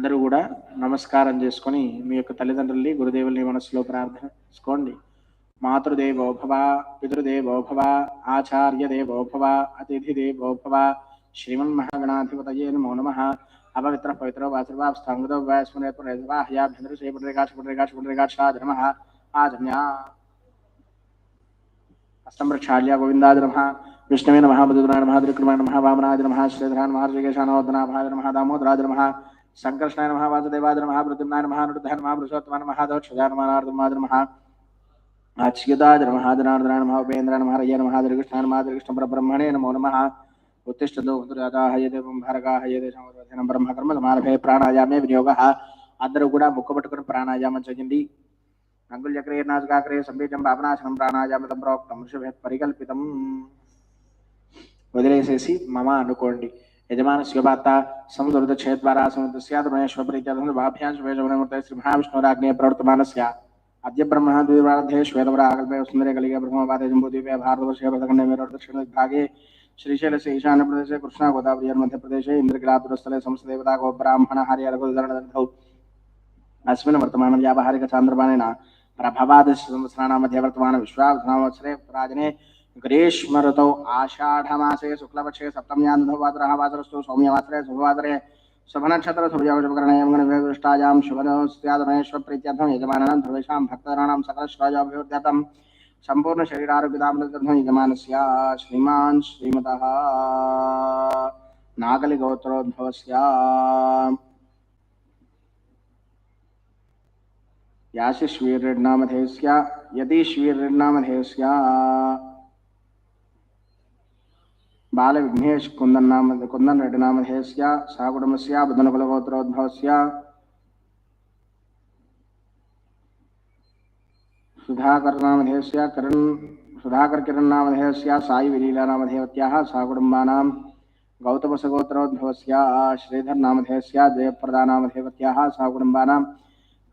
అందరూ కూడా నమస్కారం చేసుకొని మీ యొక్క తల్లిదండ్రుల్ని గురుదేవుల్ని మనసులో ప్రార్థన చేసుకోండి మాతృదేవో భవ పితృదేవో భవ ఆచార్యదేవో భవ శ్రీమన్మహాగణాధిపతయే నమో నమ అపవిత్ర పవిత్ర వాసర్వా స్థాంగతో స్మరేత్మరేవాహ్యాభ్యంతర శ్రీ పుండరీకాక్ష నమ ఆజన్యా హస్తం గోవిందాద నమ విష్ణవే నమ మధురాయ నమ త్రికృమాయ నమ వామనాయ నమ శ్రీధరాయ నమ శ్రీకేశానోదనాభాయ నమ దామోదరాజ నమ సంకర్షణాయ నమ వాసుదేవాద నమ ప్రద్యుమ్నాయ నమ అనురుద్ధాయ నమ పురుషోత్తమ నమ దోక్షజాయ నమ నారదమాద నమ అచ్యుతాయ నమ జనార్దనాయ నమ ఉపేంద్రాయ నమ హరయ నమ హరికృష్ణాయ నమ హరికృష్ణ పరబ్రహ్మణే నమో నమ ఉత్తిష్టతో ఉత్తరాదాహయ దేవం భారగాహయ దేశం బ్రహ్మకర్మ సమారభే ప్రాణాయామే వినియోగ అందరూ కూడా ముక్క పట్టుకుని ప్రాణాయామం చేయండి. అంగుల్యక్రే నాసికాగ్రే సంబీజం భావనాశనం ప్రాణాయామతం ప్రోక్తం ఋషభ పరికల్పితం. వదిలేసేసి మమ అనుకోండి. यजमानस्य वार्ता समुद्रदक्षेद्वारा समुद्रस्यात्मनेश्वपरित्याधनुभाभ्यां श्रीमहाविष्णुराज्ञे प्रवर्तमानस्य। अद्य ब्रह्मः द्विवार्धे श्वेतवराकल्पे सुन्दरे कलिगे ब्रह्मवादे जम्बूद्वीपे भारतवर्षे प्रथखण्डे कृष्णा गोदावरी मध्यप्रदेशे इन्द्रकिलादुरस्थले संसदेवता गोब्राह्मण हरिहरगोदरणदर्थौ अस्मिन् वर्तमानं व्यावहारिकचान्द्रमानेन प्रभवादश संवत्सराणां मध्ये वर्तमानविश्वावसरावत्सरे राजने ग्रीष्म ऋतौ आषाढ़मासे शुक्लपक्षे सप्तम्यां दधवासरः वासरस्तु सौम्यवासरे शुभवासरे शुभनक्षत्र शुभयोगशुभकरणेष्टायां शुभदस्यादमेश्वप्रीत्यर्थं यजमानानां ध्रुवेषां भक्तजनानां सकलश्रयोभिवृद्धतं सम्पूर्णशरीरारोग्यतामृत्यर्थं यजमानस्य श्रीमान् श्रीमतः नागलिगोत्रोद्भवस्य। याशिश्वीर्णामधेयस्य यतिश्वीर्णामधेयस्य यतीश्वीर्नामधेयस्य बालविघ्नेश कुन्दन नाम कुन्दन रेड्डी नामधेयस्य सह कुटुम्बस्य बुधनकुलगोत्रोद्भवस्य सुधाकर नामधेयस्य करण सुधाकर किरण नामधेयस्य साई विलीला नामधेयत्याः सह कुटुम्बानां गौतमसगोत्रोद्भवस्य श्रीधर नामधेयस्य जयप्रदा नामधेयत्याः सह कुटुम्बानां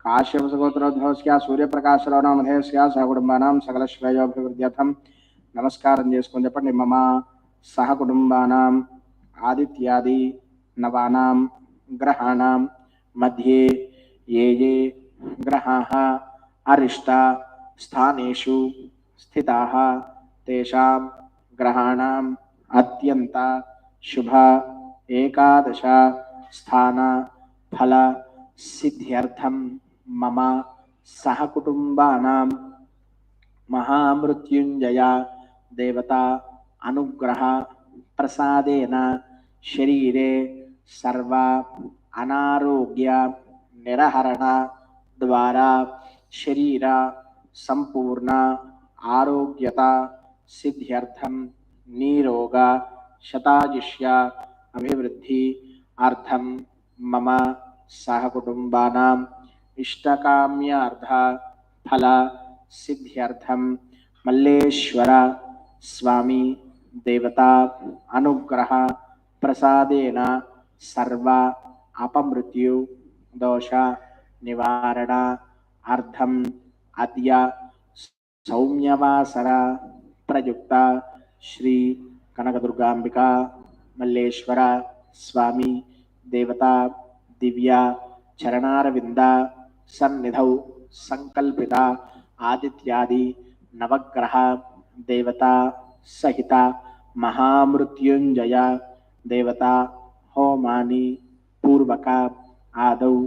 కాశ్యపసగోత్రోద్భవస్య సూర్యప్రకాశరావు నామధేయస్య సహకుటుంబానాం సకల శ్రేయోభివృద్ధ్యర్థం నమస్కారం చేసుకొని చెప్పండి మమ सहकुटुम्बानाम् आदित्यादि नवानां ग्रहाणां मध्ये ये ये ग्रहाः, अरिष्टा स्थानेषु स्थिताः, तेषां ग्रहाणाम् अत्यन्ता शुभा एकादशा स्थाना फल सिद्ध्यर्थं मम सहकुटुम्बानां महामृत्युञ्जया देवता अनुग्रह प्रसाद शरीर सर्व अनारोग्य निरहरण द्वारा शरीर संपूर्ण आरोग्यता सिद्ध्यर्थम नीरोग शताजिष्य अभिवृद्धि अर्थम मम सहकुटुंबानाम इष्टकाम्यार्थ फल सिद्ध्यर्थम मल्लेश्वर स्वामी देवता अनुग्रह प्रसाद सर्व अपमृत्यु, दोष निवारण अर्धम अद्य सौम्यवासर, प्रयुक्त श्री कनकदुर्गांबिका मल्लेश्वर स्वामी, देवता दिव्या चरणारविंद सन्निध, संकल्पिता, आदित्यादि, नवग्रह, देवता सहिता మహామృత్యుంజయ దేవత హోమాని పూర్వక ఆదౌ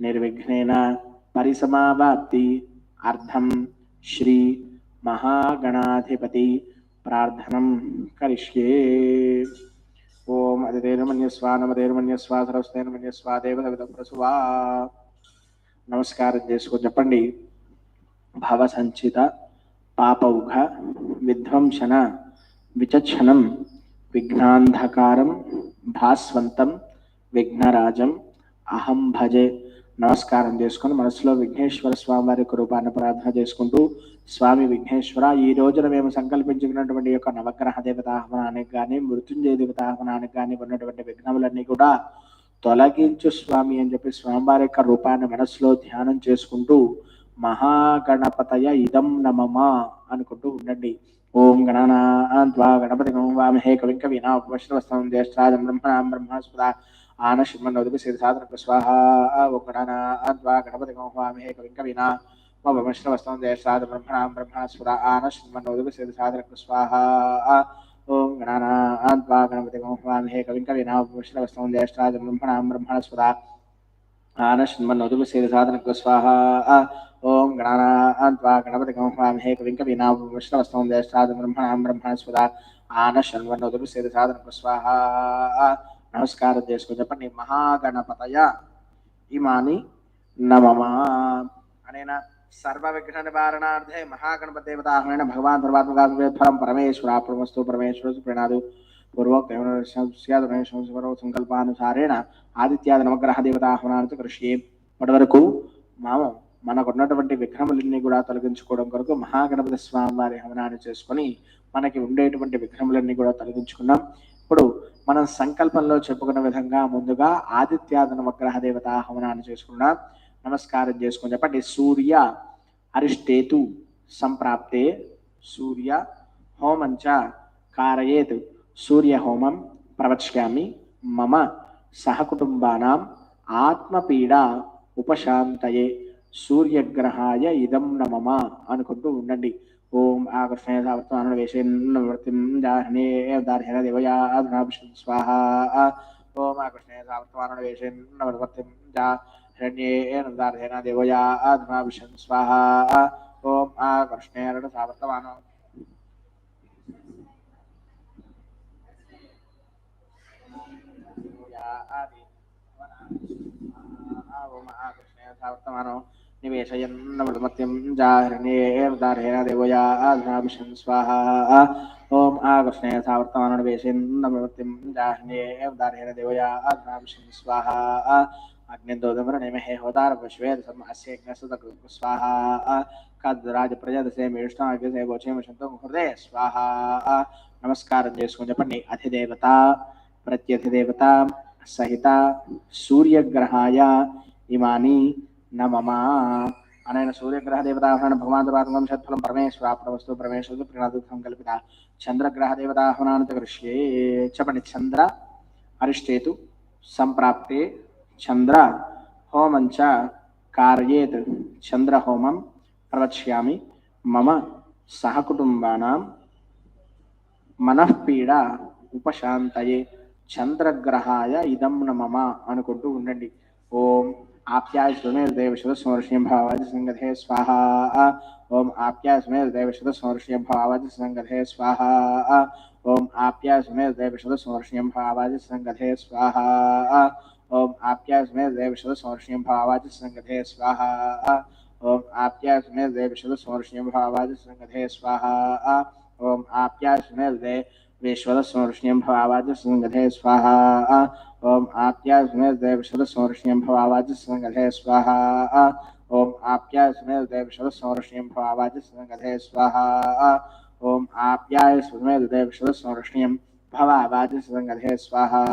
నిర్విఘ్నేన పరిసమావాప్తి అర్థం శ్రీ మహాగణాధిపతి ప్రార్థనం కరిష్యే. ఓం అదితేర్మన్యస్వా నమదేర్మన్యస్వా సరస్వతేర్మన్యస్వా దేవత ప్రసువా. నమస్కారం చేసుకొని చెప్పండి. భవసంచిత పాపౌఘ విధ్వంసన విచక్షణం విఘ్నాంధకారం భాస్వంతం విఘ్నరాజం అహం భజే. నమస్కారం చేసుకొని మనసులో విఘ్నేశ్వర స్వామి వారి యొక్క రూపాన్ని ప్రార్థన చేసుకుంటూ స్వామి విఘ్నేశ్వర ఈ రోజున మేము సంకల్పించుకున్నటువంటి యొక్క నవగ్రహ దేవతాహ్వనానికి కానీ మృత్యుంజయ దేవతాహ్వనానికి కానీ ఉన్నటువంటి విఘ్నములన్నీ కూడా తొలగించు స్వామి అని చెప్పి స్వామివారి యొక్క రూపాన్ని మనసులో ధ్యానం చేసుకుంటూ మహాగణపతయ ఇదం నమమా అనుకుంటూ ఉండండి. ఓం గణనాన్వా గణపతి వామహే కవిం కవినా ఉపశ్రవస్తం జ్యేష్ఠరాజం బ్రహ్మణాం బ్రహ్మస్పద శ్రీ సిద్ధాత్మక స్వాహ ఓకడాన అద్వా గణపతి వామహే కవిం కవినా మమశ్రవస్తం దేశాద బ్రహ్మణాం బ్రహ్మణస్వర శ్రీ సిద్ధాత్మక స్వాహ ఓం గణానాద్వా గణపతి వామహే కవిం కవినా మమశ్రవస్తం దేశాద బ్రహ్మణాం బ్రహ్మణస్వర శ్రీ సిద్ధాత్మక స్వాహ ఓ ఓం గణానాద్వా గణపతి గోహ్వామి కవిం కవినా మమశ్రవస్తం దేశాద బ్రహ్మణాం బ్రహ్మణస్వర ఆనశ్మన్నోదిపి సాధన స్వాహ. నమస్కారం చేసుకుని చెప్పండి మహాగణపతయ ఇమాని నమమా అనేన సర్వ విఘ్న నివారణార్థే మహాగణపతి దేవతాహమైన భగవాన్ సర్వాత్మక ఫలం పరమేశ్వర ప్రమస్తు పరమేశ్వర ప్రణాదు పూర్వోక్త సంకల్పానుసారేణ ఆదిత్యాది నవగ్రహ దేవతాహ్వనానికి కృషి ఇప్పటి వరకు మామ మనకున్నటువంటి విఘ్నములన్నీ కూడా తొలగించుకోవడం కొరకు మహాగణపతి స్వామి వారి హవనాన్ని చేసుకొని మనకి ఉండేటువంటి విఘ్నములన్నీ కూడా తొలగించుకున్నాం. ఇప్పుడు మనం సంకల్పంలో చెప్పుకున్న విధంగా ముందుగా ఆదిత్యాదన నవగ్రహ దేవత హవనాన్ని చేసుకున్నాం నమస్కారం చేసుకుని చెప్పండి. సూర్య అరిష్టేతు సంప్రాప్తే సూర్య హోమంచ కారయేత్ సూర్య హోమం ప్రవక్ష్యామి మమ సహకుటుంబానాం ఆత్మపీడ ఉపశాంతయే సూర్యగ్రహాయ ఇదం నమమ అనుకుంటూ ఉండండి. ఓం ఆకర్షణ సావర్తమాన వేషేన్వృత్తిం దాహనే దార్హణ దేవయా స్వాహ. ఓం ఆకర్షణ సావర్తమాన వేషేన్వృత్తిం దాహరణ్యేన దార్హణ దేవయా స్వాహ. ఓం ఆకర్షణేరణ సావర్తమాన ఓం ఆకర్షణ ఓం ఆకర్షణే సావర్తమానం నివేశయన్నమృత్యం జాహరణేర్దారేణ దేవయా ఆధునాభిషం స్వాహ అగ్నిదోదమరణిమహే హోదార విశ్వేద సమ అస్య యజ్ఞసుత స్వాహ కద్రాజ ప్రజాదసే మేష్టాగ్రసే గోచేమ శంతం హృదయ స్వాహ నమస్కారం చేసుకుని చెప్పండి అధిదేవత ప్రత్యధిదేవత సహిత సూర్యగ్రహాయ ఇమాని నమమా అనైన సూర్యగ్రహ దేవతాహ్వాన భగవాన్ షత్ఫలం షట్ఫలం పరమేశ్వరాప్తవస్తు పరమేశ్వరు ప్రణాదు కల్పిత. చంద్రగ్రహ దేవతాహ్వానాంత కృష్యే చెప్పండి చంద్ర అరిష్టేతు సంప్రాప్తే చంద్ర హోమంచ కార్యేత్ చంద్ర హోమం ప్రవక్ష్యామి మమ సహకుటుంబానాం మనఃపీడ ఉపశాంతయే. చంద్రగ్రహాయ ఇదం నమమ అనుకుంటూ ఉండండి. ఓం आप्यास्मेर्देवशतसंवर्षीयभावाजसङ्गधे स्वाहा। ॐ आप्यास्मेर्देवशतसंवर्षीयभावाजसङ्गधे स्वाहा। ॐ आप्यास्मेर्देवशतसंवर्षीयभावाजसङ्गधे स्वाहा। ॐ आप्यास्मेर्देवशतसंवर्षीयभावाजसङ्गधे स्वाहा। ॐ आप्यास्मेर्देवशतसंवर्षीयभावाजसङ्गधे स्वाहा। ॐ आप्यास्मेर्दे विश्वतसंवर्षीयभावाजसङ्गधे स्वाहा। ओम ॐ आप्यास्मैर्देवशतसंरक्षणीयं भवावाचसङ्गधे स्वाहा। ॐ आप्यास्मैर्देवशतसंरक्षणीयं भवावाचसङ्गधे स्वाहा। ओम ॐ आप्यायस्मैर्देवशतसंरक्षणीयं भवावाचसङ्गधे स्वाहा।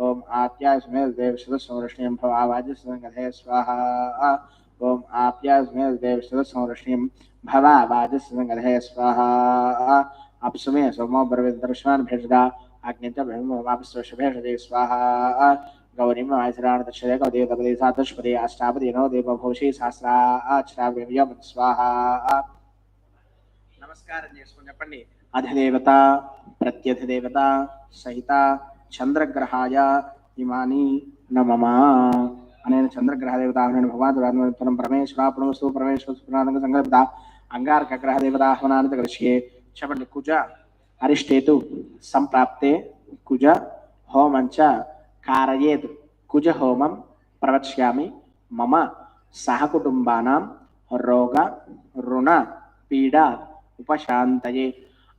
ओम ॐ आप्यास्मैर्देवशतसंरक्षणीयं भवावाचसङ्गधे स्वाहा। ॐ आप्यास्मैर्देवशतसंरक्षणीयं भवावाचसङ्गधे स्वाहा। अप्समे सोमो ब्रविन्दर्शवान् भेषदा ఆప్యాయస్మేర్దేవ శుధస్మర్షియం స్వాహ గౌరీం వాయసరాణ దక్షదే కవదే తపదే సాతష్పదే నో దేవ భవిషీ స్వాహ నమస్కారం చేసుకుని చెప్పండి అధిదేవత ప్రత్యధిదేవత సహిత చంద్రగ్రహాయ ఇమాని నమమా అనేన చంద్రగ్రహదేవత భగవాన్ పరమేశ్వర పునమస్తు పరమేశ్వర సుప్రనాథంగా సంకల్పిత అంగారక గ్రహదేవత ఆహ్వానాన్ని దృష్టి చెప్పండి కుజ అరిష్టేతు సంప్రాప్తే కుజ హోమంచ కారయేత్ కుజ హోమం ప్రవక్ష్యామి మమ సహకుటుంబానాం రోగ రుణ పీడ ఉపశాంతయే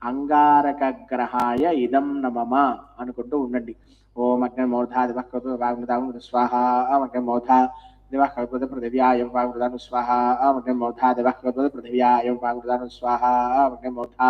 అంగారక గ్రహాయ ఇదం నమమ అనుకుంటూ ఉండండి ఓం అగ్నిమూర్ధా దివకృత వాగ్మృతాము స్వాహ అగ్నిమూర్ధా దివకృత పృథివ్యాయం వాగ్మృతాను స్వాహ అగ్నిమూర్ధా దివకృత పృథివ్యాయం వాగ్మృతాను స్వాహ అగ్నిమూర్ధా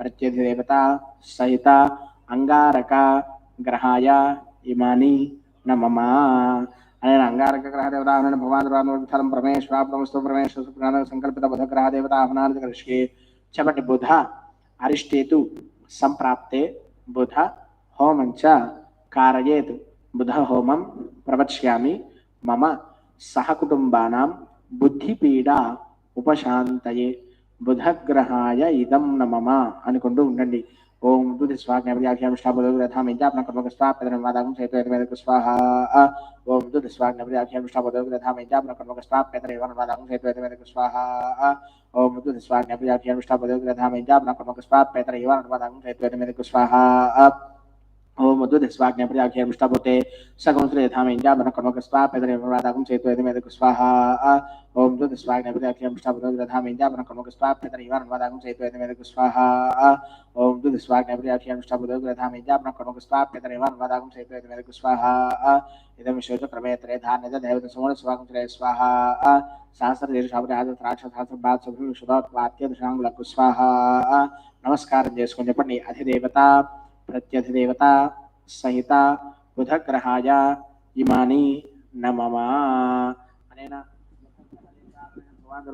ప్రత్యధిదేవత సహిత అంగారక గ్రహాయ ఇమాని నమమా అనే అంగారక గ్రహదేవత దేవత ఆహ్వాన భగవాన్ రామఫలం పరమేశ్వర ప్రమస్తు ప్రమేశ్వర సుప్రాణ సంకల్పిత బుధ గ్రహదేవత ఆహ్వానాన్ని కృషి చెప్పండి బుధ అరిష్టేతు సంప్రాప్తే బుధ హోమం చ కారయేత్ బుధ హోమం ప్రవక్ష్యామి మమ సహకుటుంబానాం బుద్ధిపీడ ఉపశాంతయే. బుధగ్రహాయ ఇదం నమమ అనుకుంటూ ఉండండి ఓం బుద్ధి స్వాజ్ఞాపదాఖ్యామిష్టాపదోగ్రథామించాపన కర్మక స్వాపేతరవాదం చైతవేదకు స్వాహ ఓం బుద్ధి స్వాజ్ఞాపదాఖ్యామిష్టాపదోగ్రథామించాపన కర్మక స్వాపేతరవాదం చైతవేదకు స్వాహ ఓం బుద్ధి స్వాజ్ఞాపదాఖ్యామిష్టాపదోగ్రథామించాపన కర్మక స్వాపేతరవాదం చైతవేదకు స్వాహ ఓం మధుదస్వాజ్ఞాపదాఖ్యామిష్టాపోతే సగంసులు యథామేంజామన కర్మక స్వాపేతరవాదం చైతవేదకు స్వాహ ఓం దుఃస్వాజ్ఞాపదాఖ్యామిష్టాపదోగ్రథామించాపన కర్మక స్వాపేతరవాదం చైతవేదకు స్వాహ ఓం దుఃస్వాజ్ఞాపదాఖ్యామిష్టాపదోగ్రథామించాపన కర్మక స్వాపేతరవాదం చైతవేదకు స్వాహ ఇదం విశ్వచ క్రమేతరే ధాన్యత దేవత సమూల స్వాగం స్వాహ సహస్ర దేశాపతి ఆద త్రాక్ష సహస్ర బాత్ సభ్యులు శుభాత్వాత్య దశాంగులకు స్వాహ నమస్కారం చేసుకొని చెప్పండి అధిదేవత प्रत्यधिदेवता सहिता बुधग्रहाय इमानि नमम अनेन भगवान्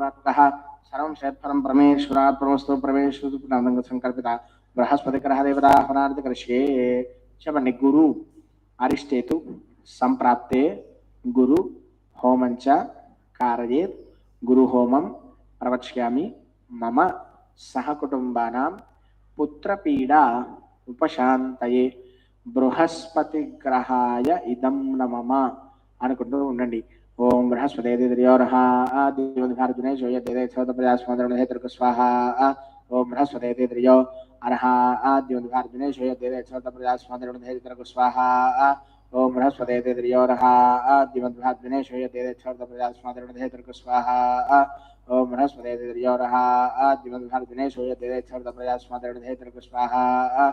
सर्वं षट्फलं परमेश्वरात् परमस्तु परमेश्वर सङ्कल्पिता बृहस्पतिग्रहदेवता हवनार्धकर्ष्ये शमनि गुरु, अरिष्टेतु गुरु कारयेत्। प्रवक्ष्यामि मम सहकुटुम्बानां। पुत्रपीडा ఉపశాంతయే. బృహస్పతి గ్రహాయ ఇదం నమమ అనుకుంటూ ఉండండి. ఓం బృహస్పతి దిర్యోర్హ స్వాహ. ఓం బృహస్పతి దిర్యో అర్హ స్వాహ. ఓం బృహస్పతి దిర్యోర్హ స్వాహ. ఓం బృహస్పతి దిర్యోర్హ స్వాహ.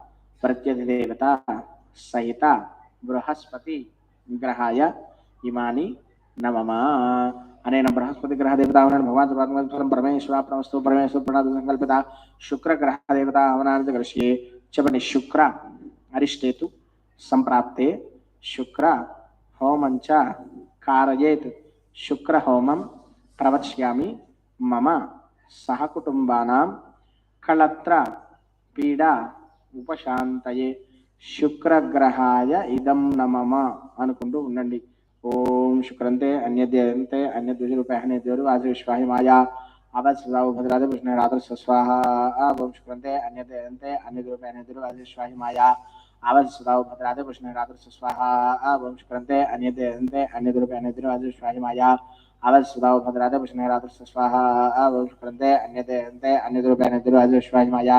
ప్రత్యధిదేవత సహిత బృహస్పతి గ్రహాయ ఇమాని నమమా అనేన బృహస్పతి గ్రహదేవత దేవత భగవాన్ పరమేశ్వరం పరమేశ్వర ప్రమస్తు పరమేశ్వర ప్రణాద సంకల్పిత శుక్ర గ్రహదేవత దేవత అవనాన్ని కృషి చెప్పండి శుక్ర అరిష్టేతు సంప్రాప్తే శుక్ర హోమంచ కారయేత్ శుక్ర హోమం ప్రవక్ష్యామి మమ సహకుటుంబానాం కళత్ర పీడా ఉపశాంతయే శుక్రగ్రహాయ ఇదం నమమ అనుకుంటూ ఉండండి ఓం శుక్రంతే అన్యద్యంతే అన్యద్విజరూపే అన్యద్వరు వాజ విశ్వాహి మాయా అవత్సరావు భద్రాద విష్ణు రాత్ర స్వాహ ఓం శుక్రంతే అన్యద్యంతే అన్యద్రూపే అన్యద్వరు వాజ విశ్వాహి మాయా అవత్సరావు భద్రాద విష్ణు రాత్ర స్వాహ ఓం శుక్రంతే అన్యద్యంతే అన్యద్రూపే అన్యద్వరు వాజ విశ్వాహి మాయా అవత్సరావు భద్రాద విష్ణు రాత్ర స్వాహ ఓం శుక్రంతే అన్యద్యంతే అన్యద్రూపే అన్యద్వరు వాజ విశ్వాహి మాయా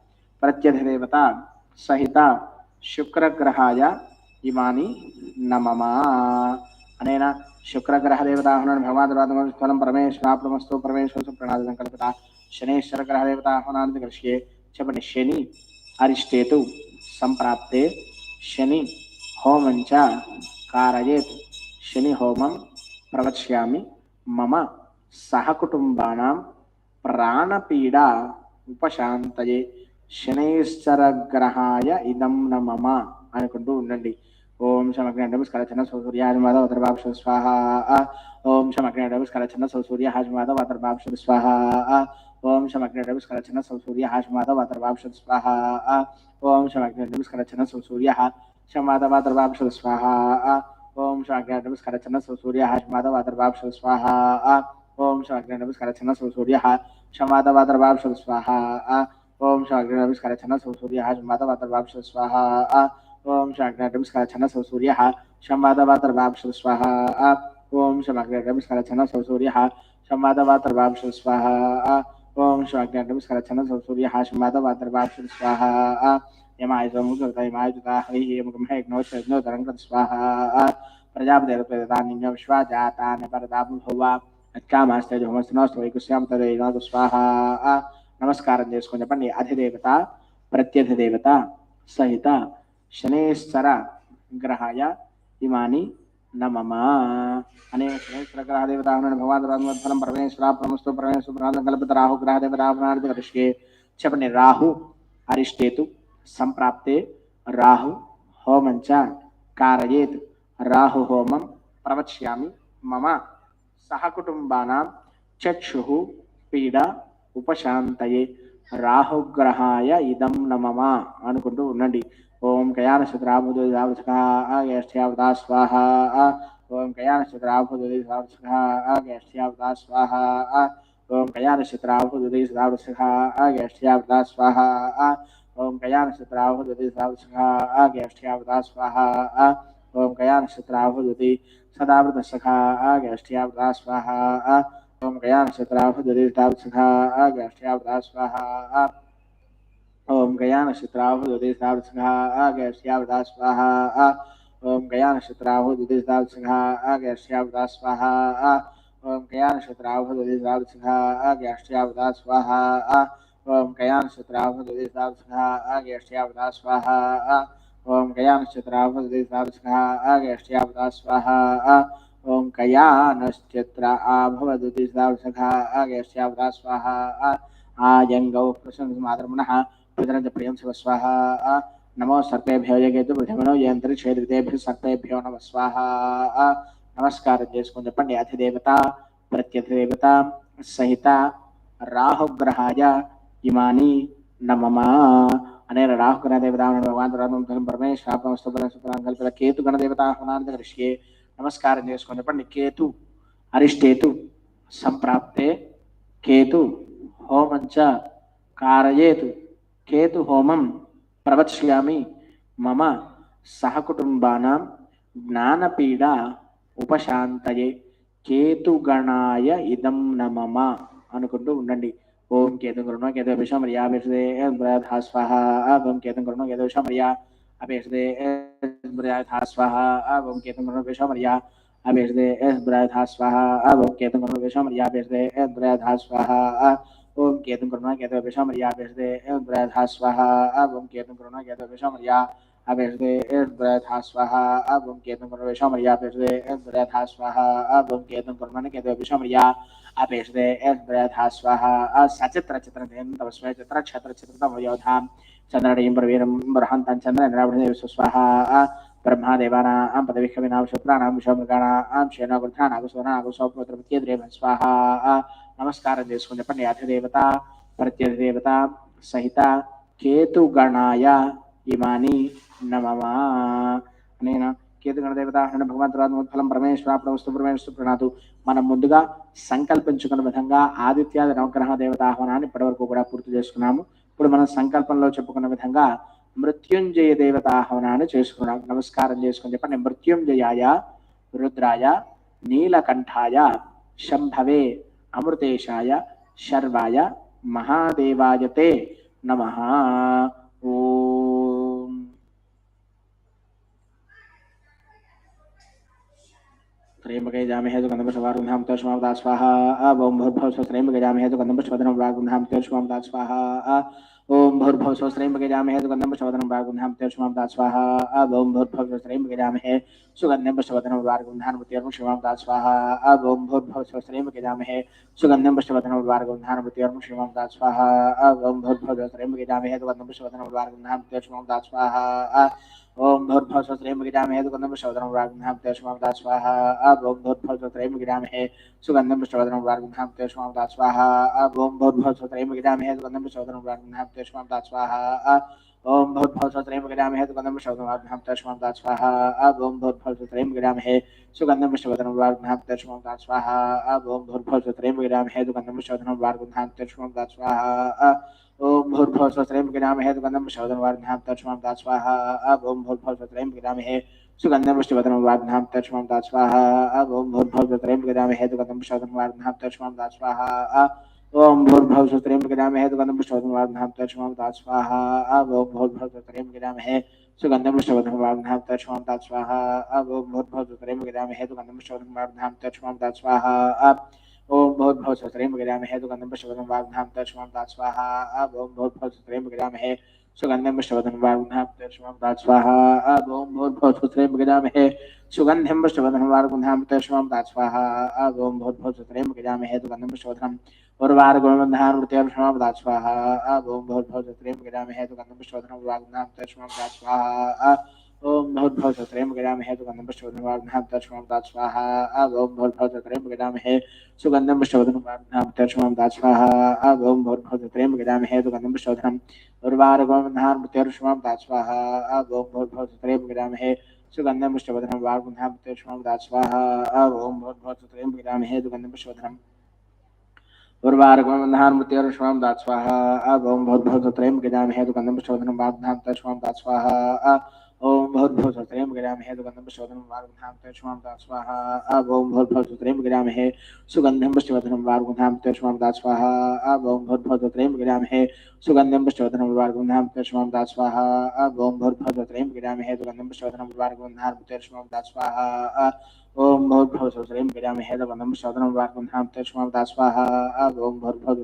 ప్రత్యధిదేవత సహిత శుక్రగ్రహాయ ఇమాని నమమా. అనేన శుక్రగ్రహ దేవతాహ్వానం భగవాన్ పరమేశ్వరాప్రమస్తు పరమేశ్వర ప్రణాద కల్పిత శనేశ్వర గ్రహ దేవతాహ్వానాన్ని చెప్పండి శని అరిష్టేతు సంప్రాప్తే శని హోమంచ కారయేత్ శని హోమం ప్రవక్ష్యామి మమ సహకుటుంబానాం ప్రాణపీడ ఉపశాంతయే. శనైశ్చరగ్రహాయ ఇదం నమమ అనుకుంటూ ఉండండి. ఓం శమగ్నండము స్కలచన సౌసూర్య సూర్యాజమాద వతర్భాక్ష స్వాహ. ఓం శమగ్న స్కలచన సౌసూర్య హాజమాద వతర్భాక్ష స్వాహ. ఓం శమగ్న స్కలచన సౌసూర్య హాజమాద వతర్భాక్ష స్వాహ. ఓం శమగ్న స్కలచన సౌసూర్య శమాద వతర్భాక్ష స్వాహ. ఓం శమగ్న స్కలచన సౌసూర్య హాజమాద వతర్భాక్ష స్వాహ. ఓం శమగ్న స్కలచన సౌసూర్య శమాద వతర్భాక్ష స్వాహ. ओम शाग्रनमस्कार नमस्कार सौसूर्य शमादवातर्वाक्ष स्वाहा। ओम शाग्रनमस्कार छन सौसूर्य शमादवातर्वाक्ष स्वाहा। ओम शमग्रनमस्कार छन सौसूर्य शमादवातर्वाक्ष स्वाहा। ओम शमग्रनमस्कार छन सौसूर्य शमादवातर्वाक्ष स्वाहा। यमाय सोमुकृता यमाय जुता हरिः यमुखं हेग्नो शग्नो तरङ्कृत स्वाहा। प्रजापतिर्त्वदानीम्य विश्वा जाता न सौ भुवा अच्छामास्ते जो हमस्तनोऽस्तु वैकुस्यां तदेव स्वाहा। నమస్కారం చేసుకొని చెప్పండి. అధిదేవత ప్రత్యధిదేవత సహిత శనేశ్వర గ్రహాయ ఇమాని నమమ. అనే శనేశ్వర గ్రహదేవత భగవాన్ పరమేశ్వర ప్రమస్తు పరమేశ్వర కల్పిత రాహు గ్రహదేవత దేవతాహునార్థ ఋషికే చెప్పండి. రాహు అరిష్టేతు సంప్రాప్తే రాహు హోమంచ కారయేత్ రాహు హోమం ప్రవక్ష్యామి మమ. సహకుటుంబానాం చక్షు పీడ ఉపశాంతయే. రాహుగ్రహాయ ఇదం నమమ అనుకుంటూ ఉండండి. ఓం కయాన శుద్రాభుదు కయానశత్రాభుదావసకాగేష్ట్యావతా స్వాహ ఓం కయాన శుద్రాభుదు కయానశత్రాభుదావసకాగేష్ట్యావతా స్వాహ ఓం కయాన శుద్రాభుదు కయానశత్రాభుదావసకాగేష్ట్యావతా స్వాహ ఓం కయాన శుద్రాభుదు కయానశత్రాభుదావసకాగేష్ట్యావతా స్వాహ ఓం కయాన శుద్రాభుదు సదావృత సఖా సదావృతసఖాగేష్ట్యావతా స్వాహ ओम गयां शत्राभुदरीष्टाभिसखा अगष्ट्यावता स्वाहा ओम गयान शत्राभुदरीष्टाभिसखा अगष्ट्यावता स्वाहा ओम गयान शत्राभुदरीष्टाभिसखा अगष्ट्यावता स्वाहा ओम गयान शत्राभुदरीष्टाभिसखा अगष्ट्यावता स्वाहा ओम गयान शत्राभुदरीष्टाभिसखा अगष्ट्यावता स्वाहा ओम गयान शत्राभुदरीष्टाभिसखा अगष्ट्यावता स्वाहा ఓం కయానశ్చిత్ర కయానశ్చత్ర ఆభవదుదేశావృతసంఘాగశ్యావదా స్వాహ ఆయంగౌ ప్రసన్నమాధర్మణ పితరంజ ప్రియం శివ స్వాహ నమో సర్పేభ్యో యగేతు ప్రతిమనో యంత్రిక్షేదితేభ్య సర్పేభ్యో నమ స్వాహ నమస్కారం చేసుకుని చెప్పండి అధిదేవత ప్రత్యధిదేవత సహిత రాహుగ్రహాయ ఇమాని నమమా అనే రాహుగ్రహ దేవత భగవాన్ పరమేశ్వర కేతు గణదేవత ఆహ్వానాంత ఋషియే నమస్కారం చేసుకొని చెప్పండి. కేతు అరిష్టేతు సంప్రాప్తే కేతు హోమంచ కారయేతు కేతు హోమం ప్రవక్ష్యామి మమ సహకుటుంబానాం జ్ఞానపీడ ఉపశాంతయే కేతుగణాయ ఇదం నమమ అనుకుంటూ ఉండండి. ఓం కేతు గురుణ కేతు విషమర్యా విషదే బ్రయధా స్వాహ ఓం కేతు గురుణ కేతు విషమర్యా अपेक्षते ब्रयाथा स्वाहा अवं केतुमर्णवेशो मर्या। अपेक्षते ब्रयाथा स्वाहा अवं केतुमर्णवेशो मर्या। अपेक्षते ब्रयाथा स्वाहा ओम केतुम करुणा केतु विषम मर्या। अपेक्षते ब्रयाथा स्वाहा अवं केतुम करुणा केतु विषम मर्या। अपेक्षते ब्रयाथा स्वाहा अवं केतुम करुणा विषम मर्या। अपेक्षते ब्रयाथा स्वाहा अवं केतुम करुणा केतु विषम मर्या। अपेक्षते ब्रयाथा स्वाहा सचित्र चित्र तपस्वय चित्र क्षेत्र चित्र तम योधाम యోధాం చంద్రడయం ప్రవీరం బృహంతం చంద్ర నిరాభృదేవ స్వాహ బ్రహ్మాదేవానాం పదవిహవినాం శుక్రాణం విషమృగాణం క్షేణాగుర్థానాగు సువర్ణాగు సౌపుత్రపత్యేద్రేవ స్వాహ నమస్కారం చేసుకుని చెప్పండి అధిదేవత ప్రత్యధిదేవత సహిత కేతుగణాయ ఇమాని నమమా నేను కేతుగణ దేవత హరణ భగవంతురాత్మ ఫలం పరమేశ్వర ప్రవస్తు పరమేశ్వర ప్రణాతు మనం ముందుగా సంకల్పించుకున్న విధంగా ఆదిత్యాది నవగ్రహ దేవత ఆహ్వానాన్ని ఇప్పటివరకు కూడా పూర్తి చేసుకున్నాము ఇప్పుడు మనం సంకల్పంలో చెప్పుకున్న విధంగా మృత్యుంజయ దేవత ఆహ్వానాన్ని చేసుకున్నాం నమస్కారం చేసుకుని చెప్పండి మృత్యుంజయాయ రుద్రాయ నీలకంఠాయ శంభవే అమృతేశాయ శర్వాయ మహాదేవాయతే నమ ఓం త్రయంబకే జామహే గంధపశవారుంధాం తోష్మావదా స్వాహ ఓం భూర్భవ త్రయంబకే జామహే గంధపశవదనం వాగుంధాం తోష్మావదా స్వాహ ओम भूर्भुव स्वस्त्रयं गजामहे सुगन्धं पुष्पवदनं वागुन्धां तेषमां दास्वाहा। अब ओम भूर्भुव स्वस्त्रयं गजामहे सुगन्धं पुष्पवदनं वागुन्धां मुत्यर्म शिवां दास्वाहा। अब ओम भूर्भुव स्वस्त्रयं गजामहे सुगन्धं पुष्पवदनं वागुन्धां मुत्यर्म शिवां दास्वाहा। अब ओम भूर्भुव स्वस्त्रयं गजामहे सुगन्धं पुष्पवदनं वागुन्धां तेषमां दा स्वाहा ओम भोद्भवस्वत्रयं विगिडामहे सुगन्धं पुष्पवर्धनं रागुन्धां तेषुमावदा स्वाहा। अब ओम भोद्भवस्वत्रयं विगिडामहे सुगन्धं पुष्पवर्धनं रागुन्धां तेषुमावदा स्वाहा। अब ओम भोद्भवस्वत्रयं विगिडामहे सुगन्धं पुष्पवर्धनं रागुन्धां तेषुमावदा स्वाहा। ओम भोद्भवस्वत्रयं विगिडामहे सुगन्धं पुष्पवर्धनं रागुन्धां तेषुमावदा स्वाहा। अब ओम भोद्भवस्वत्रयं विगिडामहे सुगन्धं पुष्पवर्धनं रागुन्धां स्वाहा। अब ओम भोद्भवस्वत्रयं विगिडामहे सुगन्धं पुष्पवर्धनं रागुन्धां स्वाहा। ओम भूर्भुवस्वस्त्रैं पिनामहे सुगन्धं पुष्पवर्धनां तर्षमां दास्वाहा, अब ओम भूर्भुवस्वस्त्रैं पिनामहे सुगन्धं वर्धनाम तर्षमां दास्वाहा, अब ओम भूर्भुवस्वस्त्रैं पिनामहे शोधन वर्धनाम तर्षमां दास्वाहा, ओम भूर्भुवस्वस्त्रैं पिनामहे शोधन वर्धनाम तर्षमां दास्वाहा, अब ओम भूर्भुवस्वस्त्रैं पिनामहे सुगन्धं पुष्पवर्धनां तर्षमां दास्वाहा, अब ओम भूर्भुवस्वस्त्रैं पिनामहे शोधन पुष्पवर्धनां तर्षमां दास्वाहा, अब ओम बहुत बहुत भोत भव में है सुगंधम पुष्पवदन वाग्धाम दर्शमाम दात स्वाहा अब ओम बहुत बहुत भोत भव में है सुगंधम पुष्पवदन वाग्धाम दर्शमाम दात स्वाहा अब ओम बहुत बहुत भोत भव में है सुगंधम पुष्पवदन वाग्धाम दर्शमाम दात स्वाहा अब ओम बहुत बहुत भोत भव में है सुगंधम पुष्पवदनम उर्वार गुणवंधान वृत्याम दात स्वाहा अब ओम बहुत बहुत भोत भव में है सुगंधम पुष्पवदन वाग्धाम दर्शमाम दात स्वाहा ॐ भवद्भवत्रयं गजामहे सुगन्धं पृष्ठवर्धनवाग्नान्तर्षमादात् स्वाहा ॐ भवद्भवत्रयं गजामहे सुगन्धं पृष्ठवर्धनवाग्नान्तर्षमादात् स्वाहा ॐ भवद्भवत्रयं गजामहे सुगन्धं पृष्ठवर्धनम् उर्वारगोमन्धान्मृत्यर्षमादात् स्वाहा ॐ भवद्भवत्रयं गजामहे सुगन्धं पृष्ठवर्धनं वाग्बुधामृत्यर्षमादात् स्वाहा ॐ भवद्भवत्रयं गजामहे सुगन्धं पृष्ठवर्धनम् उर्वारगमन्धान्मृत्यर्षमां दात् स्वाहा ॐ भवद्भवत्रयं गजामहे सुगन्धं पृष्ठवर्धनं वाग्धान्त स्वाहा ओम भूर्भुव सूत्रम गृहमहे सुगंधम पशुवर्धनम वारुगुणाम दास्वाहा अब ओम भूर्भुव सूत्रम गृहमहे सुगंधम पशुवर्धनम वारुगुणाम दास्वाहा अब ओम भूर्भुव सूत्रम गृहमहे सुगंधम पशुवर्धनम वारुगुणाम तेषुमाम दास्वाहा अब ओम भूर्भुव सूत्रम गृहमहे सुगंधम पशुवर्धनम वारुगुणाम तेषुमाम दास्वाहा ओम भूर्भुव सूत्रम गृहमहे सुगंधम पशुवर्धनम वारुगुणाम दास्वाहा अब ओम भूर्भुव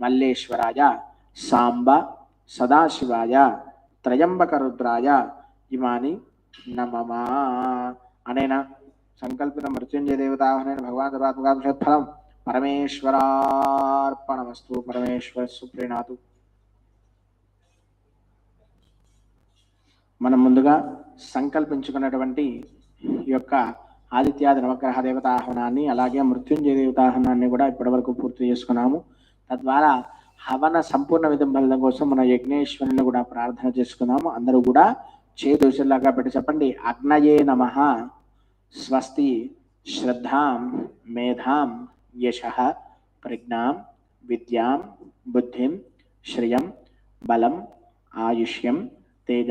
మల్లేశ్వరాయ సాంబ సదాశివాయ త్రయంబకరుద్రాయ ఇమాని నమమా. అనేన? సంకల్పిత మృత్యుంజయ దేవతాహనైన భగవాన్ సర్వాత్మకాంశత్ ఫలం పరమేశ్వరార్పణమస్తు పరమేశ్వర సుప్రీణాతు మనం ముందుగా సంకల్పించుకున్నటువంటి ఈ యొక్క ఆదిత్యాది నవగ్రహ దేవతాహనాన్ని అలాగే మృత్యుంజయ దేవతాహనాన్ని కూడా ఇప్పటివరకు పూర్తి చేసుకున్నాము. తద్వారా హవన సంపూర్ణ విధం బలం కోసం మన యజ్ఞేశ్వరుని కూడా ప్రార్థన చేసుకున్నాము. అందరూ కూడా చేదోషలాగా పెట్టి చెప్పండి. అగ్నయే నమ. స్వస్తి శ్రద్ధాం మేధాం యశ. ప్రజ్ఞాం విద్యాం బుద్ధిం శ్రియం బలం ఆయుష్యం తేజ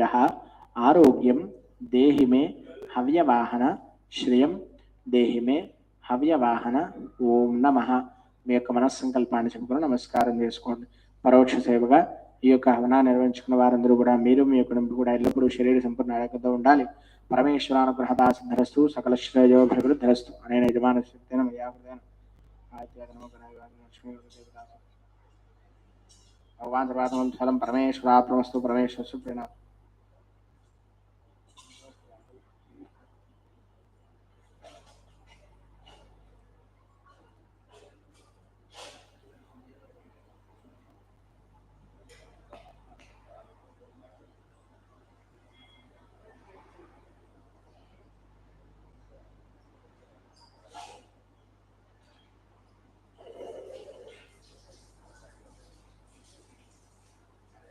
ఆరోగ్యం దేహి మే హవ్యవాహన శ్రియం దేహి మే హవ్యవాహన ఓం నమ. మీ యొక్క మనస్సంకల్పాన్ని చెప్పుకుని నమస్కారం చేసుకోండి. పరోక్ష సేవగా ఈ యొక్క హవనా నిర్వహించుకున్న వారందరూ కూడా మీరు మీ యొక్క నింపు కూడా ఎల్లప్పుడూ శరీర సంపూర్ణ ఆరోగ్యంతో ఉండాలి. పరమేశ్వరానుగ్రహదా ధరస్తు సకల శ్రేయో ధరస్తు అనే యజమాన శక్తిన మర్యాదైన భగవాన్ సర్వాత్మ పరమేశ్వరాత్మస్తు పరమేశ్వర సుప్రీణ